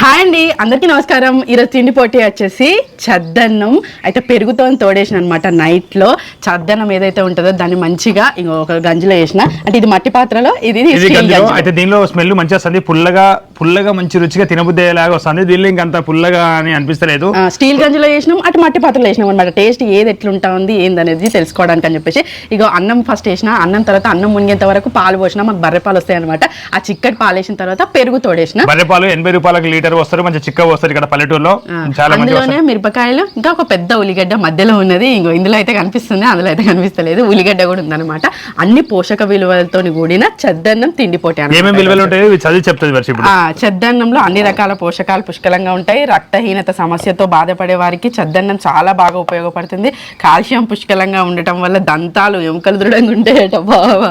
Hi అండి అందరికీ నమస్కారం. ఈరోజు తిండి పోటీ వచ్చేసి చద్దన్నం. అయితే పెరుగుతో తోడేసిన అనమాట నైట్లో చద్దన్నం ఏదైతే ఉంటుందో దాన్ని మంచిగా ఇంకో ఒక గంజిలో వేసిన. అంటే ఇది మట్టి పాత్రలో ఇది. అయితే దీనిలో స్మెల్ మంచిగా వస్తుంది. పుల్లగా పుల్లగా మంచి రుచిగా తినబుద్ధి అయ్యేలాగా వస్తుంది. దీనిలో ఇంకంత పుల్లగా అని అనిపిస్తలేదు. స్టీల్ గంజిలో వేసినాం అటు మట్టి పాత్రలో వేసినాం అనమాట టేస్ట్ ఏది ఎట్లుంటా ఉంది ఏందనేది తెలుసుకోవడానికి అని చెప్పేసి. ఇక అన్నం ఫస్ట్ వేసిన అన్నం తర్వాత అన్నం మునిగేంత వరకు పాలు పోసిన మాకు బర్రె పాలు వస్తాయి అనమాట ఆ చిక్కటి పాలు వేసిన తర్వాత పెరుగు తోడేసిన. బర్రెపాలు ఎనభై రూపాయలకు లీటర్ వస్తారు మంచి చిక్క వస్తారు ఇక్కడ పల్లెటూరులో. చాలా అందులోనే వస్తారు మిరపకాయలు ఇంకా ఒక పెద్ద ఉల్లిగడ్డ మధ్యలో ఉన్నది. ఇంకో ఇందులో అయితే కనిపిస్తుంది అందులో అయితే కనిపిస్తలేదు. ఉల్లిగడ్డ కూడా ఉందన్నమాట. అన్ని పోషక విలువలతో కూడిన చద్దన్నం తిండి పోటీ అన్నమాట. ఏమేమి విలువలు ఉంటాయో చదివి చెప్తుంది చెద్దన్నంలో అన్ని రకాల పోషకాలు పుష్కలంగా ఉంటాయి. రక్తహీనత సమస్యతో బాధపడే వారికి చెద్దన్నం చాలా బాగా ఉపయోగపడుతుంది. కాల్షియం పుష్కలంగా ఉండటం వల్ల దంతాలు ఎముకలు దృఢంగా ఉంటాయట. బావా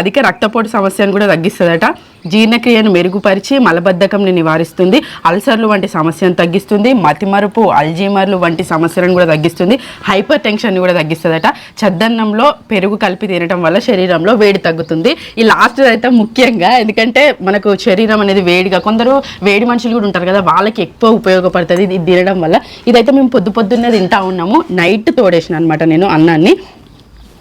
అధిక రక్తపోటు సమస్యను కూడా తగ్గిస్తుందట. జీర్ణక్రియను మెరుగుపరిచి మలబద్ధకంని నివారిస్తుంది. అల్సర్లు వంటి సమస్యను తగ్గిస్తుంది. మతిమరుపు అల్జీమర్లు వంటి సమస్యలను కూడా తగ్గిస్తుంది. హైపర్ టెన్షన్ కూడా తగ్గిస్తుందట. చద్దన్నంలో పెరుగు కలిపి తినడం వల్ల శరీరంలో వేడి తగ్గుతుంది. ఈ లాస్ట్ అయితే ముఖ్యంగా ఎందుకంటే మనకు శరీరం అనేది వేడిగా కొందరు వేడి మనుషులు కూడా ఉంటారు కదా వాళ్ళకి ఎక్కువ ఉపయోగపడుతుంది ఇది తినడం వల్ల. ఇదైతే మేము పొద్దు పొద్దున్నే తింటా ఉన్నాము. నైట్ తోడేసిన అనమాట నేను అన్నాన్ని.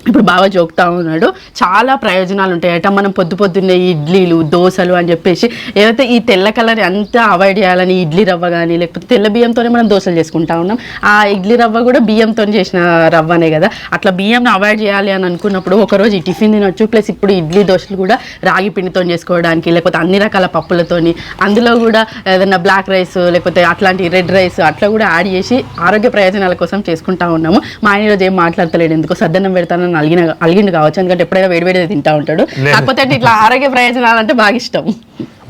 ఇప్పుడు బాగా జోకుతా ఉన్నాడు చాలా ప్రయోజనాలు ఉంటాయట మనం పొద్దు పొద్దున్నే ఇడ్లీలు దోశలు అని చెప్పేసి ఏదైతే ఈ తెల్ల కలర్ అంతా అవాయిడ్ చేయాలని ఇడ్లీ రవ్వ కానీ లేకపోతే తెల్ల బియ్యంతోనే మనం దోశలు చేసుకుంటా ఉన్నాం ఆ ఇడ్లీ రవ్వ కూడా బియ్యంతో చేసిన రవ్వనే కదా. అట్లా బియ్యం అవాయిడ్ చేయాలి అని అనుకున్నప్పుడు ఒకరోజు ఈ టిఫిన్ తినొచ్చు ప్లస్ ఇప్పుడు ఇడ్లీ దోశలు కూడా రాగి పిండితో చేసుకోవడానికి లేకపోతే అన్ని రకాల పప్పులతోని అందులో కూడా ఏదైనా బ్లాక్ రైస్ లేకపోతే అట్లాంటి రెడ్ రైస్ అట్లా కూడా యాడ్ చేసి ఆరోగ్య ప్రయోజనాల కోసం చేసుకుంటా ఉన్నాము. మా ఆయన రోజు ఏం మాట్లాడతలేడు ఎందుకో సద్దన్నం పెడతానని అలిగిన అలిగిండు కావచ్చు. ఎందుకంటే ఎప్పుడైనా వేడివేడిగా తింటా ఉంటాడు. కాకపోతే ఇట్లా ఆరోగ్య ప్రయోజనాలు అంటే బాగా ఇష్టం.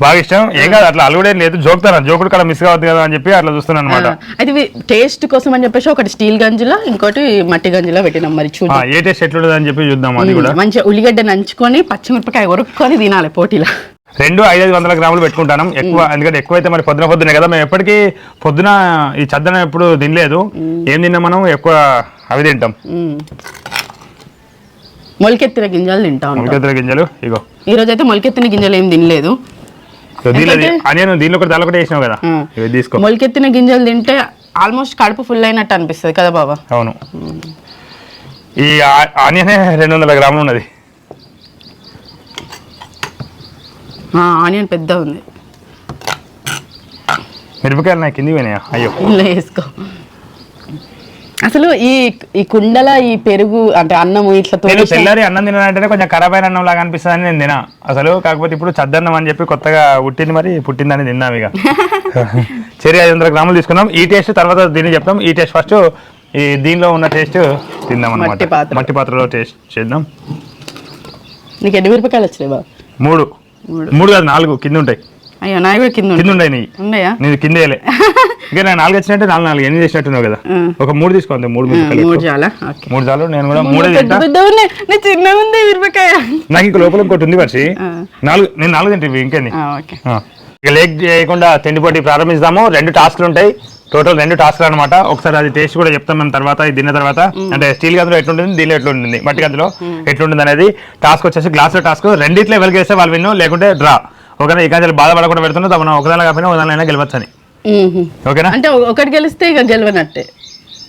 బాగా ఇష్టం. ఏం కాదు అట్లా అలుగుడే లేదు. జోకుతాను. జోకుడు కూడా మిస్ కావద్దు కదా అని చెప్పి అట్లా చూస్తున్నాను అనమాట అయితే టేస్ట్ కోసం అని చెప్పేసి ఒకటి స్టీల్ గంజిలో ఇంకోటి మట్టి గంజిలో పెట్టినాం మరి. చూద్దాం. ఏ టేస్ట్ ఎట్లుంటుంది అని చెప్పి చూద్దాం అది కూడా. మంచిగా ఉల్లిగడ్డ నంచుకొని పచ్చిమిరపకాయ కొరుక్కొని తినాలి పోటీలో. రెండు ఐదు ఐదు వందల గ్రాములు పెట్టుకుంటాను. ఎక్కువ ఎందుకంటే ఎక్కువ అయితే మరి పొద్దున పొద్దునే కదా. మేము ఎప్పటికీ పొద్దున ఈ చద్దన ఎప్పుడు తినలేదు. ఏం తిన్నాం మనం? ఎక్కువ అవి తింటాం. మొలకెత్తిన గింజలు తింటా ఉంటాం. మొలకెత్తుల గింజలు? ఇగో. ఈ రోజు అయితే మొలకెత్తిన గింజలు ఏం తినలేదు. దీనిలో ఒకటి దానిలో ఒకటి వేసినావు కదా? ఆ. ఇవి తీసుకో. మొలకెత్తిన గింజలు తింటే ఆల్మోస్ట్ కడుపు ఫుల్ అయినట్టు అనిపిస్తుంది కదా బాబా? అవును. ఈ ఆనియనే రెండు వందల గ్రాములు ఉన్నది. ఆనియన్ పెద్ద ఉంది మిరపకాయలు నాకు కింది పోయినాయా? అయ్యో. వేసుకో. అసలు ఈ ఈ కుండల ఈ పెరుగు అంటే అన్నము ఇట్లా నేను తెల్లారి అన్నం తినాలంటేనే కొంచెం ఖరాబ్ అయిన అన్నం లాగా అనిపిస్తుంది అని నేను తినా. అసలు కాకపోతే ఇప్పుడు చద్దన్నం అని చెప్పి కొత్తగా పుట్టింది మరి పుట్టిందని తిన్నాం ఇక. చెరి ఐదు వందల గ్రాములు తీసుకున్నాం. ఈ టేస్ట్ తర్వాత దీన్ని చెప్తాం. ఈ టేస్ట్ ఫస్ట్ ఈ దీనిలో ఉన్న టేస్ట్ తిందాం మట్టి అనమాట. మట్టి పాత్రలో టేస్ట్ చేద్దాం. నీకు ఎన్ని మిరపకాయలు వచ్చినాయి బాబా? మూడు. మూడు కాదు నాలుగు. కింద ఉంటాయి. అయ్యో నాయ కూడా కింద కింద. ఉన్నాయి నీ. ఉన్నాయా నేను కింద వేయలే. ఇంకా నేను నాలుగు వచ్చినట్టే నాలుగు నాలుగు ఎన్ని చేసినట్టున్నావు కదా. ఒక మూడు తీసుకోండి మూడు మూడు. చాలా? మూడు చాలు నేను కూడా మూడే తింటా. పెద్ద ఉన్నాయి. నీ చిన్నగా ఉంది మిరపకాయ. నాకు ఇంక లోపల ఇంకోటి ఉంది వర్షి. నాలుగు నేను నాలుగు తింటే ఇంకేంది. ఇక లేక్ చేయకుండా తిండిపోటీ ప్రారంభిస్తాము. రెండు టాస్క్లు ఉంటాయి. టోటల్ రెండు టాస్క్లు అనమాట ఒకసారి అది టేస్ట్ కూడా చెప్తాం మనం తర్వాత ఇది తిన్న తర్వాత. అంటే స్టీల్ గదిలో ఎట్లుంటుంది దీనిలో ఎట్లుంటుంది మట్టి గదిలో ఎట్లుంటుంది అనేది. టాస్క్ వచ్చేసి గ్లాస్ టాస్క్ రెండిట్లో ఎవరికి వేస్తే వాళ్ళు విన్ను లేకుంటే డ్రా. ఓకేనా ఈ కాదు బాధపడకుండా పెడుతున్నా మనం ఒకదాని కాకపోయినా ఒకదాని గెలవచ్చని. మ్మ్. ఓకేనా? అంటే ఒకటి గెలిస్తే ఇక గెలవనట్టే.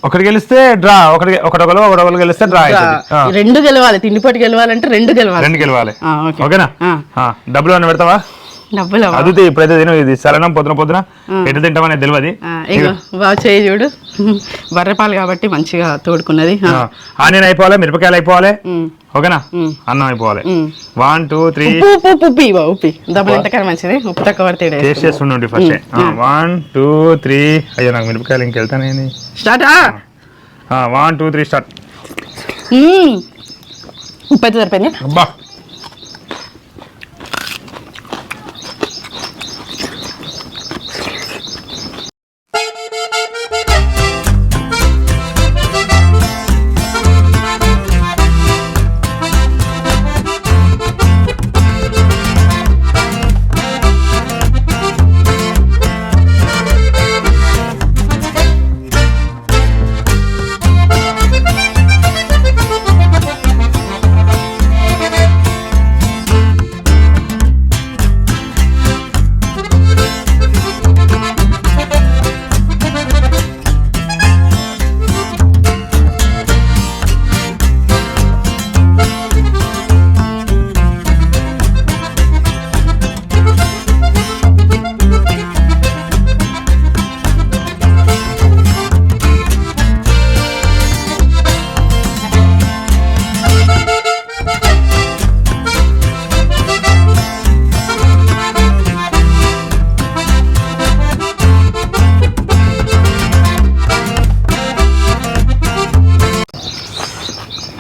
ఒకటి గెలిస్తే డ్రా ఒకటి ఒకటొకరు ఒకటొకరు గెలిస్తే డ్రా. రెండు గెలవాలి తిండిపోటు గెలవాలంటే రెండు గెలవాలి. రెండు గెలవాలి. ఓకేనా? డబ్బులు ఏమైనా పెడతావా? డబ్బులు. అదితే ఇప్పుడైతే తిను ఇది సలనం పొద్దున పొద్దున. ఎటు తింటామనేది తెలియదు బాగా చేయి చూడు. బర్రెపాలు కాబట్టి మంచిగా తోడుకున్నది. ఆనియన్ అయిపోవాలి? మిరపకాయలు అయిపోవాలి. ఓకేనా. అన్నం అయిపోవాలి. వన్ టూ త్రీ ఉప్పు ఉప్పు ఉప్పు ఉప్పి డబ్బులు ఎంతకన్నా మంచిది? ఉప్పు తక్కువ పడితే టేస్ట్ వేసుకో. చేస్తుండండి ఫస్ట్ వన్ టూ త్రీ అయ్యో నాకు మిరపకాయలు ఇంకెళ్తానేది start one two three start. ఉప్పు అయితే సరిపోయింది. అబ్బా.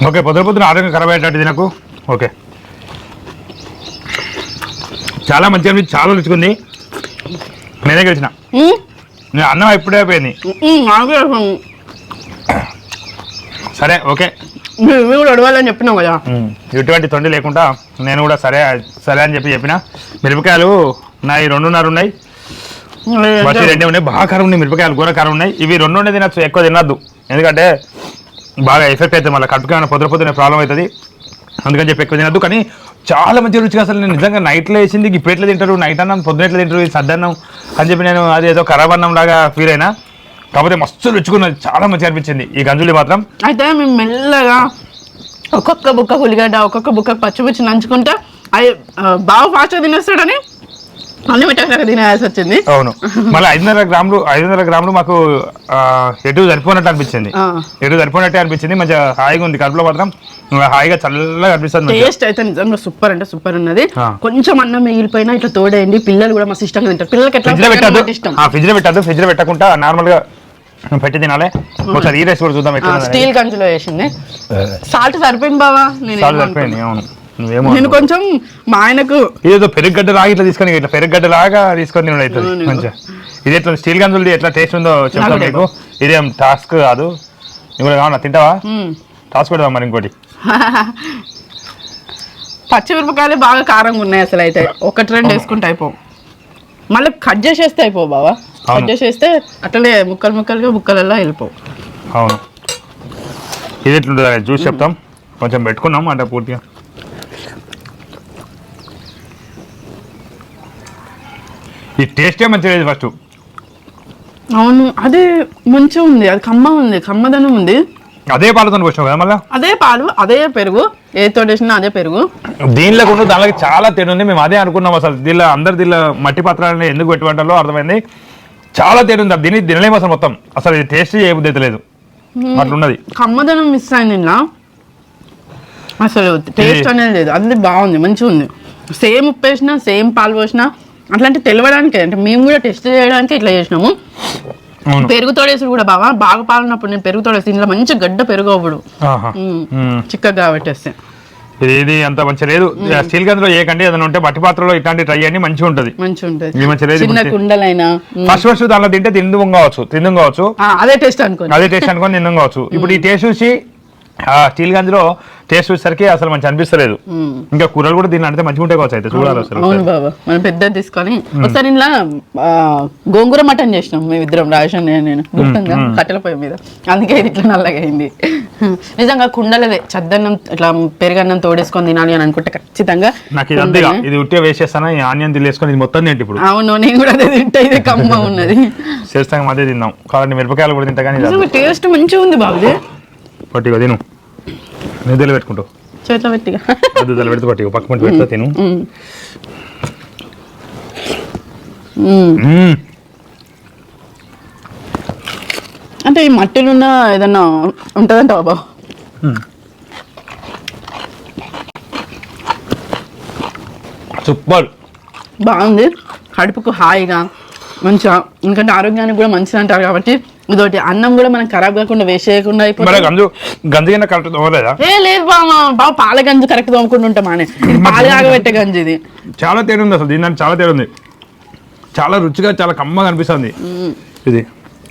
ఓకే పొద్దున పొద్దున ఆరోగ్యం ఖరాబ్ అయ్యేటట్టు తినకు ఓకే. చాలా మంచిగా అనిపించి చాలా రుచిగా ఉంది. నేనే గెలిచిన. నేను అన్నం ఇప్పుడే అయిపోయింది. నాకు సరే ఓకే. కూడా అడవాలని చెప్పినావు కదా. ఎటువంటి తొండి లేకుండా నేను కూడా సరే సరే అని చెప్పి చెప్పిన. మిరపకాయలు నా ఈ రెండున్నర ఉన్నాయి. రెండే ఉన్నాయి బాగా కారం ఉన్నాయి మిరపకాయలు కూర కారం ఉన్నాయి. ఇవి రెండు ఉండే తినచ్చు ఎక్కువ తినద్దు. ఎందుకంటే బాగా ఎఫెక్ట్ అవుతుంది మళ్ళీ. కట్టుకున్న పొద్దు పొద్దునే ప్రాబ్లం అవుతుంది. అందుకని చెప్పి ఎక్కువ తినద్దు. కానీ చాలా మంచి రుచిగా అసలు నేను నిజంగా నైట్లో వేసింది ఇప్పుడు ఎట్లా తింటారు నైట్ అన్నం పొద్దున ఎట్లా తింటారు సద్దన్నం అని చెప్పి నేను అది ఏదో ఖరాబ్ అన్నం లాగా ఫీల్ అయినా. కాకపోతే మస్తు రుచుకున్నది చాలా మంచిగా అనిపించింది. ఈ గంజులి మాత్రం. అయితే మేము మెల్లగా ఒక్కొక్క బుక్క ఉల్లిగడ్డ ఒక్కొక్క బుక్క పచ్చిమిర్చి నంచుకుంటా. అవి బాగా ఫాస్ట్గా తినేస్తాడని అన్ని పెట్టాక తినేయాల్సి వచ్చింది. అవును. మళ్ళీ ఐదున్నర గ్రాములు ఐదున్నర గ్రాములు మాకు ఎటు సరిపోనట్టు అనిపించింది. ఎటు సరిపోనట్టే అనిపించింది. మంచిగా హాయిగా ఉంది. కడుపులో మాత్రం హాయిగా చల్లగా అనిపిస్తుంది. టేస్ట్ అయితే నిజంగా సూపర్ అంటే సూపర్ ఉన్నది. కొంచెం అన్నం మిగిలిపోయినా ఇట్లా తోడేయండి పిల్లలు కూడా మస్తు ఇష్టంగా తింటారు. పిల్లలకి ఎట్లా పెట్టద్దు. ఫ్రిడ్జ్లో పెట్టద్దు. ఫ్రిడ్జ్లో పెట్టకుండా నార్మల్గా పెట్టి తినాలి. ఒకసారి ఈ రైస్ కూడా చూద్దాం. స్టీల్ గంజులో వేసింది. సాల్ట్ సరిపోయింది బావా? నేను ఏమనుకోను. సరిపోయింది అవును. నేను కొంచెం మా ఆయనకు ఇదేదో పెరుగడ్డ లాగా ఇట్లా తీసుకొని ఇట్లా పెరుగడ్డ లాగా తీసుకొని అవుతుంది. మంచిగా. ఇది ఎట్లా స్టీల్ గంజులది ఎట్లా టేస్ట్ ఉందో చెప్తాను మీకు. ఇదేం టాస్క్ కాదు. నువ్వు కూడా కావాలా తింటావా. టాస్క్ పెడదాం మరి ఇంకోటి. పచ్చిమిరపకాయలు బాగా కారంగా ఉన్నాయి అసలు అయితే. ఒకటి రెండు వేసుకుంటే అయిపో. మళ్ళీ కట్ చేసేస్తే అయిపో బావా. కట్. చేసేస్తే అట్లనే ముక్కలు ముక్కలుగా ముక్కలలో వెళ్ళిపో. అవును. ఇది ఎట్లుంటుంది చూసి చెప్తాం. కొంచెం పెట్టుకున్నాం అంటే పూర్తిగా. ఈ టేస్టే మంచిగా లేదు ఫస్ట్ అవును అదే మంచిగా ఉంది. అది కమ్మ ఉంది కమ్మదనం ఉంది. అదే పాలతో పోసినావు కదా మళ్ళీ? అదే పాలు అదే పెరుగు. ఏ తోడేసినా అదే పెరుగు. దీనిలో కూడా దానికి చాలా తేడా ఉంది. మేము అదే అనుకున్నాం అసలు. దీనిలో అందరు దీనిలో మట్టి పాత్రలని ఎందుకు పెట్టుకుంటారో అర్థమైంది. చాలా తేడా ఉంది. దీన్ని తినలేము అసలు మొత్తం. అసలు ఇది టేస్ట్ ఏ బుద్ధి లేదు. అట్లున్నది. కమ్మదనం మిస్ అయింది ఇలా అసలు టేస్ట్ అనేది లేదు. అది బాగుంది మంచిగా ఉంది సేమ్ ఉప్పు వేసినా సేమ్ పాలు పోసినా అట్లాంటి తెలియడానికి అంటే మేము కూడా టెస్ట్ చేయడానికి ఇట్లా చేసినాము. పెరుగు తోడేసి కూడా బావా బాగా పాలినప్పుడు నేను పెరుగు తోడేసి ఇందులో మంచి గడ్డ పెరుగు అవ్వడు. చిక్కగా పెట్టేస్తే. ఇది ఇది అంత మంచి లేదు. స్టీల్ గంజలో ఏ కంటే ఏదైనా ఉంటే మట్టి పాత్రలో ఇట్లాంటి ట్రై చేయండి మంచిగా ఉంటుంది. మంచిగా ఉంటుంది లేదు, చిన్న మంచి- కుండలైనా. ఫస్ట్ ఫస్ట్ దానిలో తింటే తిందు కావచ్చు తిందు కావచ్చు. ఆ, అదే టేస్ట్ అనుకోండి. అదే టేస్ట్ అనుకొని తిందు కావచ్చు. ఇప్పుడు ఈ టేస్ట్ చూసి ఆ స్టీల్ గంజలో టేస్ట్ చూసేసరికి అసలు మంచి అనిపిస్తలేదు. ఇంకా కూరలు కూడా దీన్ని అంటే మంచిగా ఉంటాయి కావచ్చు అయితే చూడాలి అసలు అవును బాబా మనం పెద్దది తీసుకొని ఒకసారి ఇలా గోంగూర మటన్ చేసినాం మేము ఇద్దరం రాజన్ నేను. నేను గుర్తుందా కట్టెల పొయ్యి మీద. అందుకే ఇది ఇట్లా నల్లగా అయింది. నిజంగా కుండలదే చద్దన్నం ఇట్లా పెరుగన్నం తోడేసుకొని తినాలి అని అనుకుంటే ఖచ్చితంగా నాకు ఇది అంతేగా ఇది ఉట్టే వేసేస్తాను ఈ ఆనియన్ తిల్లేసుకొని ఇది మొత్తం తింటే ఇప్పుడు. అవును నేను కూడా అదే తింటా ఇది కమ్మ ఉన్నది. చేస్తాం అదే తిందాం కావాలంటే మిరపకాయలు కూడా తింటా కానీ టేస్ట్ మంచిగా ఉంది బాబుది పట్టిగా తిను. నిద్రలు పెట్టుకుంటావు చేతిలో పెట్టిగా. నిద్రలు పెడితే పట్టిగా పక్క పంట పెడతా తిను. అంటే ఈ మట్టిలో ఉన్న ఏదన్నా ఉంటుందంట బాబా. సూపర్. బాగుంది. కడుపుకు హాయిగా మంచిగా ఎందుకంటే ఆరోగ్యానికి కూడా మంచిది అంటారు కాబట్టి ఇదొకటి అన్నం కూడా మనం ఖరాబ్ కాకుండా వేస్ట్ చేయకుండా గంజు గంజు కింద కరెక్ట్ తోమలేదా? ఏ లేదు బాబా బాబా పాల గంజి కరెక్ట్ తోముకుంటూ ఉంటామానే పాలు కాగబెట్టే గంజి ఇది. చాలా తేడా ఉంది అసలు దీని చాలా తేడా ఉంది చాలా రుచిగా చాలా కమ్మగా అనిపిస్తుంది ఇది.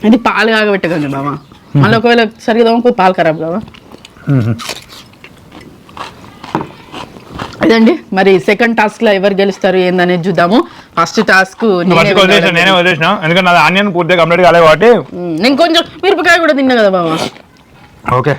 ఇది పాలు కాగబెట్టే గంజి బాబా మళ్ళీ ఒకవేళ సరిగ్గా తోముకో పాలు ఖరాబ్ కావా? ఇదండి మరి సెకండ్ టాస్క్లో ఎవరు గెలుస్తారు ఏందనేది చూద్దాము. ఫస్ట్ టాస్క్ నేనే వదిలేసిన ఎందుకంటే నాది ఆనియన్ పూర్తిగా కంప్లీట్ కాలే కాబట్టి. నేను కొంచెం మిరపకాయ కూడా తిన్నా కదా బాబా ఓకే.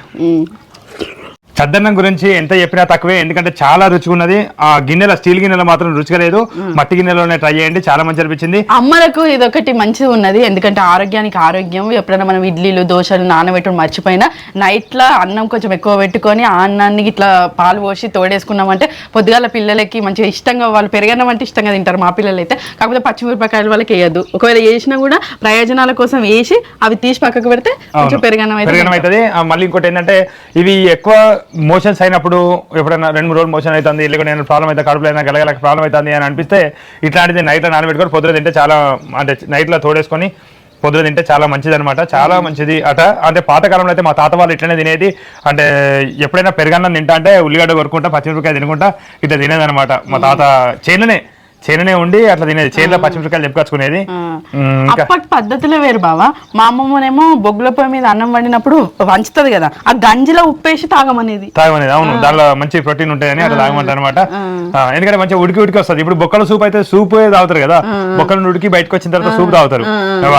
చద్దన్నం గురించి ఎంత చెప్పినా తక్కువే ఎందుకంటే చాలా రుచిగా ఉన్నది ఆ గిన్నెల స్టీల్ గిన్నెలో మాత్రం రుచిగా లేదు. మట్టి గిన్నెలోనే ట్రై చేయండి చాలా మంచి అనిపించింది. అమ్మలకు ఇదొకటి మంచిది ఉన్నది ఎందుకంటే ఆరోగ్యానికి ఆరోగ్యం. ఎప్పుడైనా మనం ఇడ్లీలు దోశలు నానబెట్టడం మర్చిపోయినా నైట్లో అన్నం కొంచెం ఎక్కువ పెట్టుకొని ఆ అన్నాన్ని ఇట్లా పాలు పోసి తోడేసుకున్నామంటే పొద్దుగాల పిల్లలకి మంచిగా ఇష్టంగా వాళ్ళు పెరగడం అంటే ఇష్టంగా తింటారు మా పిల్లలు అయితే కాకపోతే పచ్చిమిరపకాయలు వాళ్ళకి వేయద్దు. ఒకవేళ వేసినా కూడా ప్రయోజనాల కోసం వేసి అవి తీసి పక్కకు పెడితే కొంచెం పెరగనం అవుతుంది. మళ్ళీ ఇంకోటి ఏంటంటే ఇవి ఎక్కువ మోషన్స్ అయినప్పుడు ఎప్పుడైనా రెండు మూడు రోజులు మోషన్ అవుతుంది లేకుంటే నేను ప్రాబ్లం అయితే కడుపులో అయినా గలగలకి ప్రాబ్లం అవుతుంది అని అనిపిస్తే ఇట్లాంటిది నైట్లో నానబెట్టుకొని పొద్దున తింటే చాలా అంటే నైట్లో తోడేసుకొని పొద్దున తింటే చాలా మంచిది అనమాట చాలా మంచిది అట. అంటే పాతకాలంలో అయితే మా తాత వాళ్ళు ఇట్లనే తినేది. అంటే ఎప్పుడైనా పెరగన్నం తింటా అంటే ఉల్లిగడ్డ కొరుకుంటా పచ్చిమిరపకాయ తినుకుంటా ఇట్లా తినేది అనమాట మా తాత చేనునే చేనునే ఉండి అట్లా తినేది. చేనులో పచ్చిమిరపకాయలు చెప్పుకొచ్చుకునేది అప్పటి పద్ధతులే వేరు బావా. మా అమ్మమ్మనేమో బొగ్గుల పొయ్యి మీద అన్నం వండినప్పుడు వంచుతుంది కదా. ఆ గంజిలో ఉప్పేసి తాగమనేది. తాగమనేది అవును. దానిలో మంచి ప్రోటీన్ ఉంటాయని అట్లా తాగమంటారు అనమాట ఎందుకంటే మంచిగా ఉడికి ఉడికి వస్తుంది. ఇప్పుడు బొక్కల సూప్ అయితే సూప్ తాగుతారు కదా. బొక్కల ఉడికి బయటకు వచ్చిన తర్వాత సూప్ తాగుతారు.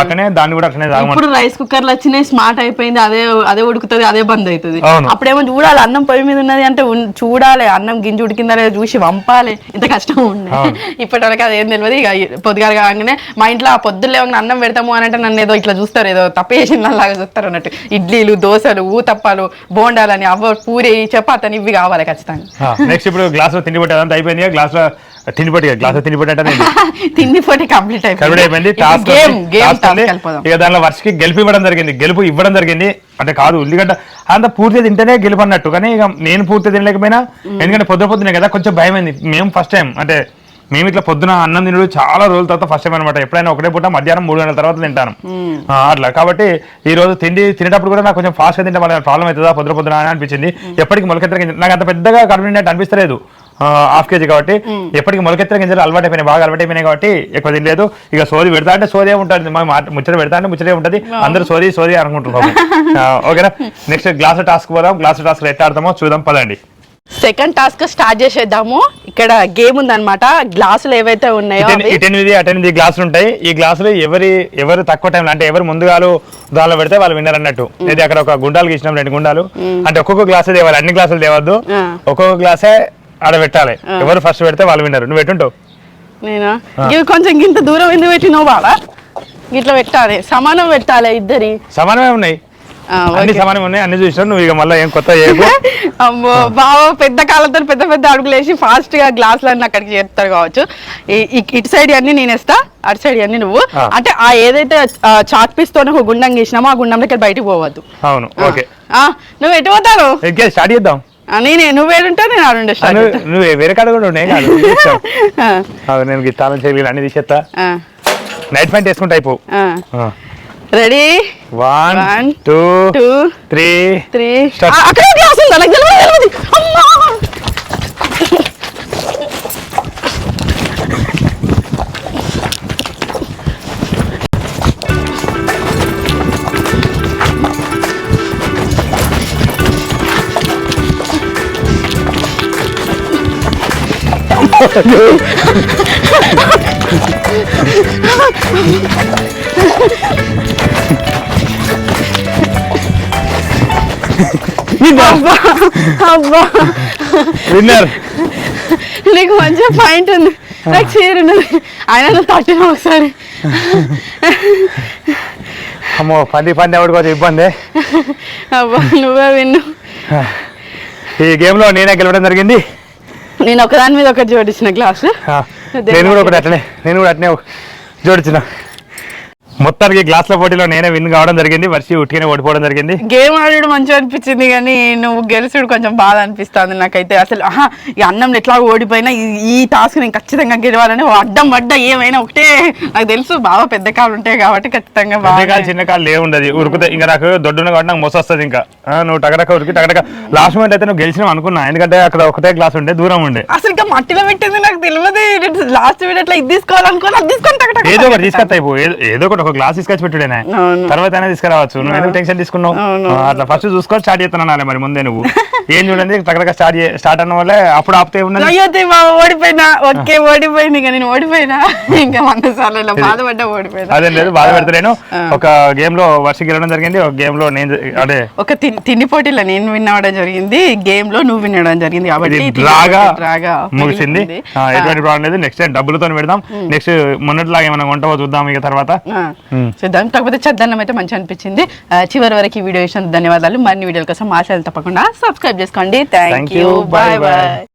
అట్లనే దాన్ని కూడా అట్లనే తాగమంటారు. ఇప్పుడు రైస్ కుక్కర్లు వచ్చినాయి స్మార్ట్ అయిపోయింది అదే అదే ఉడుకుతుంది అదే బంద్ అవుతుంది. అప్పుడేమో చూడాలి అన్నం పొయ్యి మీద ఉన్నది అంటే చూడాలి అన్నం గింజ ఉడికిందా లేదా చూసి వంపాలి. ఇంత కష్టం ఉండే. ఇప్పటి వరకు అదేం తెలియదు ఇక పొద్దుగాల కాగానే మా ఇంట్లో ఆ పొద్దున్న లేవగానే అన్నం పెడతాము అని అంటే నన్ను ఏదో ఇట్లా చూస్తారు. ఏదో తప్పు చేసిన లాగా చూస్తారు అన్నట్టు. ఇడ్లీలు దోశలు ఊతప్పాలు బోండాలని అవ్వ పూరి చపాతని ఇవి కావాలి ఖచ్చితంగా. నెక్స్ట్ ఇప్పుడు గ్లాస్లో తిండి పొట్టి అదంతా అయిపోయింది. గ్లాస్లో తిండి పొట్టి గ్లాస్లో తిండి పొట్టి తిండి కంప్లీట్ అయిపోయింది. టాస్క్ ఇక దానిలో వర్షకి గెలుపు ఇవ్వడం జరిగింది. గెలుపు ఇవ్వడం జరిగింది. అంటే కాదు ఉల్లిగడ్డ అంత పూర్తి తింటేనే గెలుపు అన్నట్టు. కానీ ఇక నేను పూర్తి తినలేకపోయినా. ఎందుకంటే పొద్దున పొద్దునే కదా కొంచెం భయం అయింది మేము ఫస్ట్ టైం అంటే మేము ఇట్లా పొద్దున అన్నం తినడు చాలా రోజుల తర్వాత ఫస్ట్ టైం అనమాట ఎప్పుడైనా ఒకటే పూట మధ్యాహ్నం మూడు గంటల తర్వాత తింటాను. ఆ, అట్లా. కాబట్టి ఈ రోజు తిండి తినేటప్పుడు కూడా నాకు కొంచెం ఫాస్ట్గా తింటే వాళ్ళ ప్రాబ్లం అవుతుందా? పొద్దున పొద్దున అని అనిపించింది. ఎప్పటికీ మొలకెత్తర నాకు అంత పెద్దగా కన్వీనియంట్ అనిపిస్తలేదు. హాఫ్ కేజీ కాబట్టి. ఎప్పటికి మొలకెత్తర గింజలు అలవాటు అయిపోయినాయి బాగా అలవాటు అయిపోయినాయి కాబట్టి ఎక్కువ తినలేదు. ఇక సోది పెడతా అంటే సోదే ఉంటుంది. ముచ్చట పెడతా అంటే ముచ్చటే ఉంటుంది. అందరూ సోది సోది అనుకుంటున్నాం ఓకేనా? నెక్స్ట్ గ్లాస్ టాస్క్ పోదాం. గ్లాస్ టాస్క్ ఎట్లా ఆడతామో చూద్దాం. పదండి. సెకండ్ టాస్క్ స్టార్ట్ చేసేద్దాము. ఇక్కడ గేమ్ ఉందన్నమాట. గ్లాసులు ఏవైతే ఉన్నాయో ఇటెన్- అవి. ఇటెనిమిది అటెనిమిది గ్లాసులు ఉంటాయి. ఈ గ్లాసులు ఎవరి ఎవరు తక్కువ టైంలో అంటే ఎవరు ముందుగాలు దానిలో పెడితే వాళ్ళు విన్నర్ అన్నట్టు. ఇది అక్కడ ఒక గుండాలు గీసినాం రెండు గుండాలు. అంటే ఒక్కొక్క గ్లాస్ తేవాలి. అన్ని గ్లాసులు తేవద్దు. ఒక్కొక్క గ్లాసే ఆడ పెట్టాలి. ఎవరు ఫస్ట్ పెడితే వాళ్ళు విన్నర్ నువ్వు పెట్టుంటావు నేను? ఇవి కొంచెం ఇంత దూరం ఎందుకు పెట్టినావు బాగా ఇట్లా పెట్టాలి. సమానం పెట్టాలి ఇద్దరి. సమానమే ఉన్నాయి. అన్ని ఓకే. సమానమే ఉన్నాయి అన్ని చూసినా నువ్వు ఇక మళ్ళీ ఏం కొత్త అమ్మో బావ పెద్ద కాళ్ళతో పెద్ద పెద్ద అడుగులు వేసి ఫాస్ట్గా గ్లాసులు అన్ని అక్కడికి చేస్తారు కావచ్చు. ఇటు సైడ్ అన్ని నేను వేస్తా అటు సైడ్ అన్ని నువ్వు. అంటే ఆ ఏదైతే చాక్ పీస్ తోనే ఒక గుండం గీసినామో ఆ గుండంలోకి బయటికి పోవద్దు. అవును ఓకే. నువ్వు ఎటు ఇంకే స్టార్ట్ చేద్దాం. నేనే నువ్వు ఏడుంటే నేను ఆడుండే నువ్వు వేరే కాడ కూడా ఉన్నాయి కాదు నేను గిత్తాలను చేయగలి అన్ని తీసేస్తా. నైట్ ప్యాంట్ వేసుకుంటా అయిపో. ఆ. Ready one two two three three అక్కడే గ్లాస్ ఉందా నాకు తెలియదు అమ్మా! అబ్బా అబ్బా విన్నర్. నీకు మంచిగా పాయింట్ ఉంది. నాకు చీర ఉన్నది. ఆయన తట్టిన ఒకసారి. అమ్మో పంది పంది ఎవరికి కొంచెం ఇబ్బంది. అబ్బా నువ్వే విన్ను. ఈ గేమ్లో నేనే గెలవడం జరిగింది. నేను ఒకదాని మీద ఒకటి జోడించిన గ్లాసు నేను కూడా ఒకటి అట్లనే నేను కూడా అట్లనే జోడించిన. మొత్తానికి గ్లాసుల పోటీలో నేనే విన్ కావడం జరిగింది. వర్షి ఉట్టిగానే ఓడిపోవడం జరిగింది. గేమ్ ఆడడం మంచిగా అనిపించింది కానీ నువ్వు గెలుచుడు కొంచెం బాధ అనిపిస్తుంది నాకైతే. అసలు ఆహా ఈ అన్నంలో ఎట్లా ఓడిపోయినా ఈ- టాస్క్ నేను ఖచ్చితంగా గెలవాలని అడ్డం పడ్డ ఏమైనా ఒకటే. నాకు తెలుసు బాగా పెద్ద కాలు ఉంటాయి కాబట్టి ఖచ్చితంగా బాగా చిన్న కాలు లేవుండదు ఉరుకుతే ఇంకా నాకు దొడ్డున కాబట్టి నాకు మోస వస్తుంది ఇంకా. నువ్వు టగడక ఉరికి టగడక లాస్ట్ మూమెంట్ అయితే నువ్వు గెలిచినావు అనుకున్నా. ఎందుకంటే అక్కడ ఒకటే గ్లాస్ ఉండే దూరం ఉండే. అసలు ఇంకా మట్టిలో పెట్టింది నాకు తెలియదు. లాస్ట్ మినిట్ అట్లా ఇది తీసుకోవాలనుకోని అది తీసుకొని ఏదో ఒకటి తీసుకొస్తా అయిపో. ఏదో- ఏదో ఒకటి ఒక గ్లాస్ తీసుకొచ్చి పెట్టుడేనా. తర్వాత అయినా తీసుకురావచ్చు. నువ్వు ఎందుకు టెన్షన్ తీసుకున్నావు? అట్లా ఫస్ట్ చూసుకొని స్టార్ట్ చేస్తున్నాను మరి ముందే నువ్వు. ఏం చూడండి టగడక స్టార్ట్ స్టార్ట్ అన్న వల్లే అప్పుడు ఆపితే ఉన్నది అయ్యో మా ఓడిపోయినా ఓకే ఓడిపోయింది ఇంకా నేను ఓడిపోయినా? ఇంకా వంద సార్లు ఇలా బాధపడ్డా ఓడిపోయినా. అదేం లేదు బాధ పెడతలేను ఒక గేమ్లో వర్ష గెలవడం జరిగింది ఒక గేమ్లో నేను అదే. ఒక తిండి పోటీలో నేను విన్ అవ్వడం జరిగింది గేమ్లో నువ్వు విన్ అవ్వడం జరిగింది కాబట్టి పోటీ డ్రాగా ముగిసింది. ఎటువంటి ప్రాబ్లం లేదు. నెక్స్ట్ టైం డబ్బులతో పెడదాం. నెక్స్ట్ మొన్నట్లాగా ఏమైనా కొంటావో చూద్దాం ఇక తర్వాత. చూద్దాం కాకపోతే చద్దన్నం అయితే మంచి అనిపించింది. చివరి వరకు ఈ వీడియో ఇచ్చిన ధన్యవాదాలు. మరిన్ని వీడియోల కోసం మా ఛానల్ తప్పకుండా సబ్స్క్రైబ్ చేసుకోండి thank Thank you bye. Bye